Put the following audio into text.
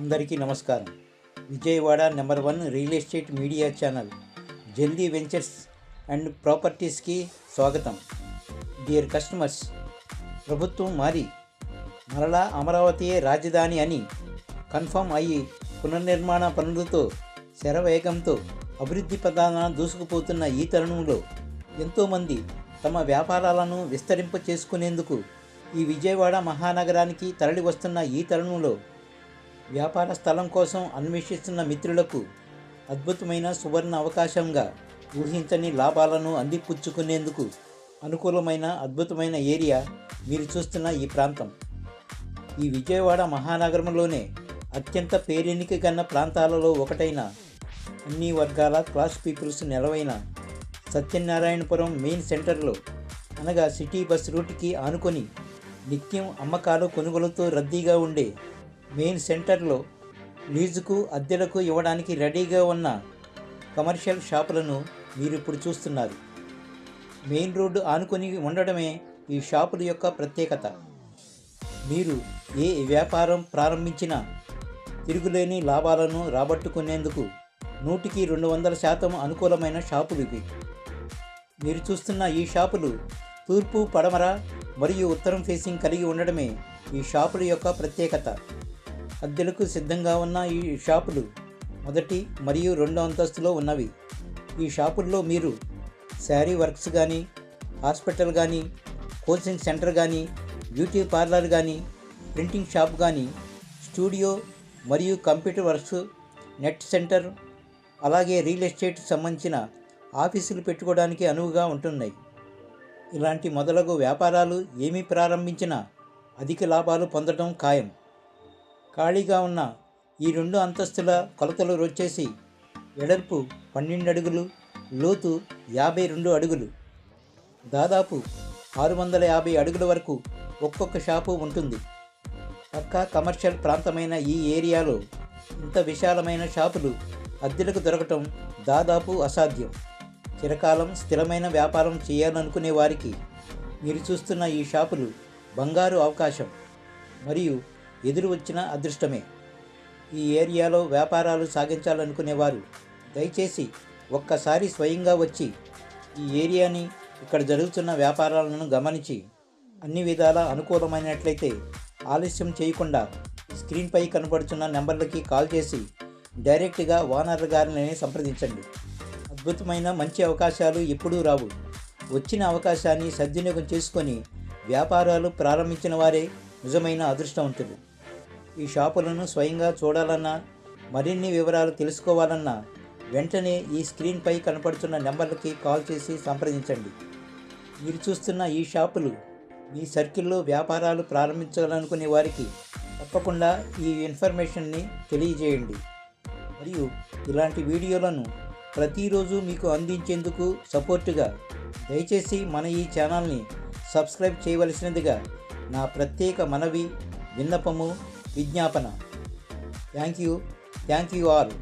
అందరికీ నమస్కారం. Vijayawada number one real estate media channel Jaldi ventures and ప్రాపర్టీస్కి స్వాగతం. Dear customers ప్రభుత్వం మారి మరలా అమరావతియే రాజధాని అని కన్ఫర్మ్ అయ్యి పునర్నిర్మాణ పనులతో శరవేగంతో అభివృద్ధి ప్రధాన దూసుకుపోతున్న ఈ తరుణంలో ఎంతోమంది తమ వ్యాపారాలను విస్తరింప చేసుకునేందుకు ఈ విజయవాడ మహానగరానికి తరలి వస్తున్న ఈ తరుణంలో వ్యాపార స్థలం కోసం అన్వేషిస్తున్న మిత్రులకు అద్భుతమైన సువర్ణ అవకాశంగా ఊహించని లాభాలను అందిపుచ్చుకునేందుకు అనుకూలమైన అద్భుతమైన ఏరియా మీరు చూస్తున్న ఈ ప్రాంతం. ఈ విజయవాడ మహానగరంలోనే అత్యంత పేరెన్నిక గన్న ప్రాంతాలలో ఒకటైన అన్ని వర్గాల క్లాస్ పీపుల్స్ నెలవైన సత్యనారాయణపురం మెయిన్ సెంటర్లో అనగా సిటీ బస్ రూట్కి ఆనుకొని నిత్యం అమ్మకాలు కొనుగోలుతో రద్దీగా ఉండే మెయిన్ సెంటర్లో లీజుకు అద్దెలకు ఇవ్వడానికి రెడీగా ఉన్న కమర్షియల్ షాపులను మీరు ఇప్పుడు చూస్తున్నారు. మెయిన్ రోడ్డు ఆనుకొని ఉండడమే ఈ షాపుల యొక్క ప్రత్యేకత. మీరు ఏ వ్యాపారం ప్రారంభించినా తిరుగులేని లాభాలను రాబట్టుకునేందుకు నూటికి రెండు వందల శాతం అనుకూలమైన షాపులు ఇవి. మీరు చూస్తున్న ఈ షాపులు తూర్పు పడమర మరియు ఉత్తరం ఫేసింగ్ కలిగి ఉండడమే ఈ షాపుల యొక్క ప్రత్యేకత. అద్దెలకు సిద్ధంగా ఉన్న ఈ షాపులు మొదటి మరియు రెండో అంతస్తులో ఉన్నవి. ఈ షాపుల్లో మీరు శారీ వర్క్స్ కానీ హాస్పిటల్ కానీ కోచింగ్ సెంటర్ కానీ బ్యూటీ పార్లర్ కానీ ప్రింటింగ్ షాప్ కానీ స్టూడియో మరియు కంప్యూటర్ వర్క్స్ నెట్ సెంటర్ అలాగే రియల్ ఎస్టేట్ సంబంధించిన ఆఫీసులు పెట్టుకోవడానికి అనువుగా ఉంటున్నాయి. ఇలాంటి మొదలగు వ్యాపారాలు ఏమీ ప్రారంభించినా అధిక లాభాలు పొందడం ఖాయం. ఖాళీగా ఉన్న ఈ రెండు అంతస్తుల కొలతలు వచ్చేసి వెడల్పు పన్నెండు అడుగులు లోతు యాభై రెండు అడుగులు. దాదాపు ఆరు వందల యాభై అడుగుల వరకు ఒక్కొక్క షాపు ఉంటుంది. పక్కా కమర్షియల్ ప్రాంతమైన ఈ ఏరియాలో ఇంత విశాలమైన షాపులు అద్దెలకు దొరకటం దాదాపు అసాధ్యం. చిరకాలం స్థిరమైన వ్యాపారం చేయాలనుకునే వారికి మీరు చూస్తున్న ఈ షాపులు బంగారు అవకాశం. మరియు ఎదురు వచ్చిన అదృష్టమే. ఈ ఏరియాలో వ్యాపారాలు సాగించాలనుకునేవారు. దయచేసి ఒక్కసారి స్వయంగా వచ్చి ఈ ఏరియాని ఇక్కడ జరుగుతున్న వ్యాపారాలను గమనించి అన్ని విధాల అనుకూలమైనట్లయితే ఆలస్యం చేయకుండా స్క్రీన్పై కనబడుతున్న నెంబర్లకి కాల్ చేసి డైరెక్ట్గా ఓనర్ గారిని సంప్రదించండి. అద్భుతమైన మంచి అవకాశాలు ఎప్పుడూ రావు. వచ్చిన అవకాశాన్ని సద్వినియోగం చేసుకొని వ్యాపారాలు ప్రారంభించిన వారే నిజమైన అదృష్టవంతులు. ఈ షాపులను స్వయంగా చూడాలన్నా మరిన్ని వివరాలు తెలుసుకోవాలన్నా వెంటనే ఈ స్క్రీన్పై కనపడుతున్న నెంబర్లకి కాల్ చేసి సంప్రదించండి. మీరు చూస్తున్న ఈ షాపులు మీ సర్కిల్లో వ్యాపారాలు ప్రారంభించాలనుకునే వారికి తప్పకుండా ఈ ఇన్ఫర్మేషన్ని తెలియజేయండి. మరియు ఇలాంటి వీడియోలను ప్రతిరోజు మీకు అందించేందుకు సపోర్టుగా దయచేసి మన ఈ ఛానల్ని సబ్స్క్రైబ్ చేయవలసినదిగా నా ప్రత్యేక మనవి విన్నపము విజ్ఞాపన. Thank you thank you all